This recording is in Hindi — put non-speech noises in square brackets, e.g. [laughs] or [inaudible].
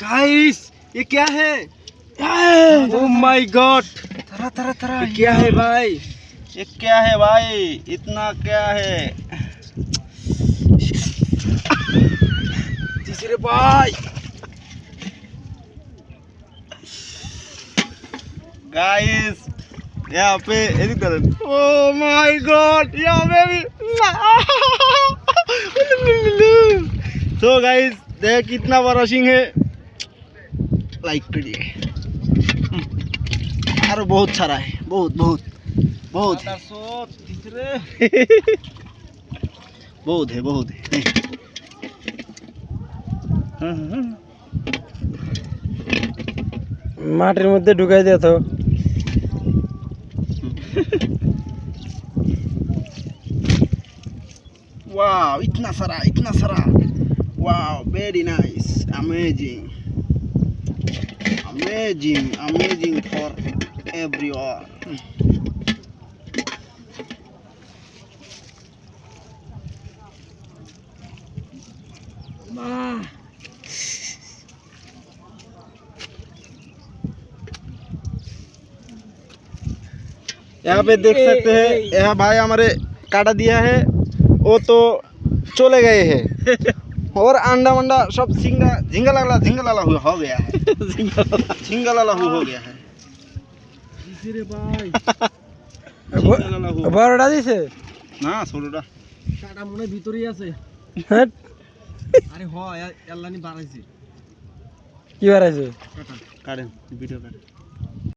गाइस ये क्या है? ओ माय गॉड तरह तरह तरह क्या है भाई? ये क्या है भाई? इतना क्या है? तीसरे भाई! गाइस यहाँ पे एडिट करें ओ माय गॉड यहाँ पे भी [laughs] तो गाइस देख कितना बड़ा सिंह है लाइक करिए और बहुत सारा है बहुत बहुत बहुत है [laughs] बहुत है बहुत है মাটির মধ্যে ঢুকাই দে তো वाह इतना सारा इतना सारा Very nice amazing amazing amazing for everyone यहाँ पे देख सकते हैं यहाँ भाई हमारे काटा दिया है वो तो चले गए हैं। [laughs] और अंडा वंडा सब झिंगा झिंगा लाला झिंगा लाला हुआ हो गया है झिंगा लाला हुआ हो गया है झिंगा लाला हुआ বড়টা দিছে না ছোটটা কাটা মনে ভিতরেই আছে আরে হ এল্লানি বাড়াইছে কি বাড়াইছে কাটেন ভিডিও কাটেন